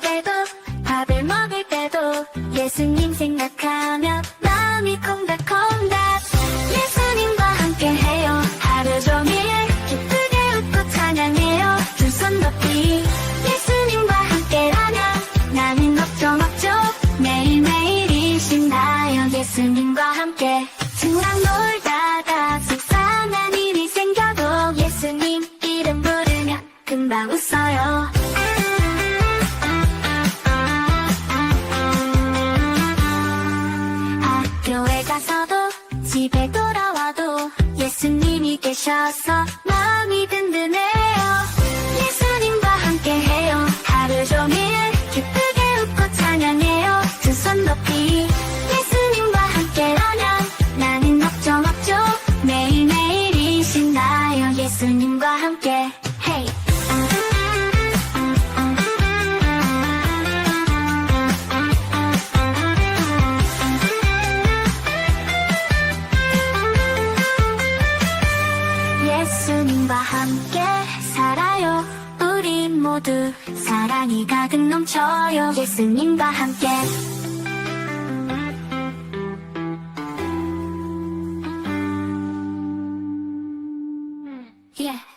때도 밥을 먹을 때도 예수님 생각하며 마음이 콩닥콩닥 예수님과 함께해요. 하루 종일 기쁘게 웃고 찬양해요. 두 손 높이 예수님과 함께라면 나는 걱정 없죠. 매일매일이 신나요. 예수님과 함께. 친구랑 놀 집에 돌아와도 예수님이 계셔서 마음이 든든해요. 예수님과 함께해요. 하루 종일 기쁘게 웃고 찬양해요. 두 손 높이 예수님과 함께라면 나는 걱정 없죠 매일매일이 신나요. 예수님과 함께. 헤 모두 사랑이 가득 넘쳐요 예수님과 함께 Yeah.